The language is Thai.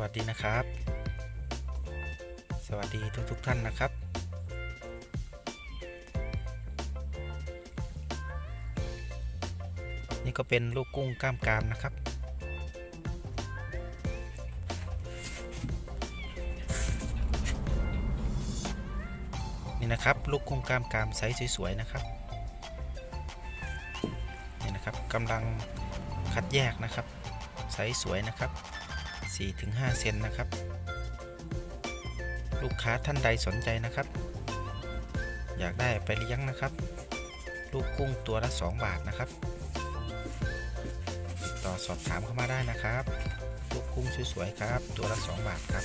วัสดีนะครับ สวัสดีทุกทุกท่านนะครับ นี่ก็เป็นลูกกุ้งกล้ามกรามนะครับนี่นะครับลูกกุ้งกล้ามกรามไซส์สวยๆนะครับนี่นะครับกำลังคัดแยกนะครับไซส์สวยนะครับ 4-5 เซนนะครับ ลูกค้าท่านใดสนใจนะครับ อยากได้ไปเลี้ยงนะครับ ลูกกุ้งตัวละ 2 บาทนะครับติดต่อสอบถามเข้ามาได้นะครับ ลูกกุ้งสวยๆครับ ตัวละ 2 บาทครับ